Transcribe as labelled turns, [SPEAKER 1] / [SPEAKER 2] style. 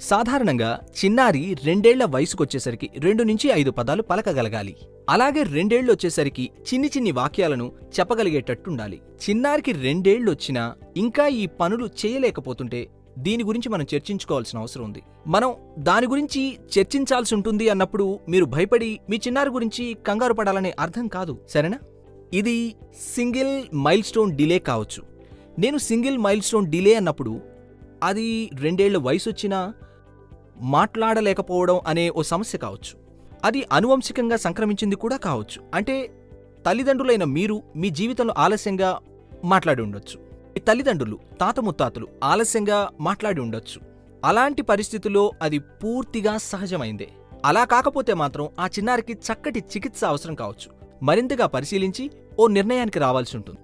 [SPEAKER 1] సాధారణంగా చిన్నారి రెండేళ్ళ వయసుకొచ్చేసరికి రెండు నుంచి ఐదు పదాలు పలకగలగాలి. అలాగే రెండేళ్ళు వచ్చేసరికి చిన్ని చిన్ని వాక్యాలను చెప్పగలిగేటట్టుండాలి. చిన్నారికి రెండేళ్ళొచ్చినా ఇంకా ఈ పనులు చేయలేకపోతుంటే దీని గురించి మనం చర్చించుకోవాల్సిన అవసరం ఉంది. మనం దాని గురించి చర్చించాల్సి ఉంటుంది అన్నప్పుడు మీరు భయపడి మీ చిన్నారి గురించి కంగారు పడాలనే అర్థం కాదు. సరేనా? ఇది సింగిల్ మైల్ స్టోన్ డిలే కావచ్చు. నేను సింగిల్ మైల్ స్టోన్ డిలే అన్నప్పుడు అది రెండేళ్ళ వయసు వచ్చినా మాట్లాడలేకపోవడం అనే ఓ సమస్య కావచ్చు. అది అనువంశికంగా సంక్రమించింది కూడా కావచ్చు. అంటే తల్లిదండ్రులైన మీరు మీ జీవితంలో ఆలస్యంగా మాట్లాడి ఉండొచ్చు. మీ తల్లిదండ్రులు తాత ముత్తాతలు ఆలస్యంగా మాట్లాడి ఉండొచ్చు. అలాంటి పరిస్థితుల్లో అది పూర్తిగా సహజమైందే. అలా కాకపోతే మాత్రం ఆ చిన్నారికి చక్కటి చికిత్స అవసరం కావచ్చు. మరింతగా పరిశీలించి ఓ నిర్ణయానికి రావాల్సి ఉంటుంది.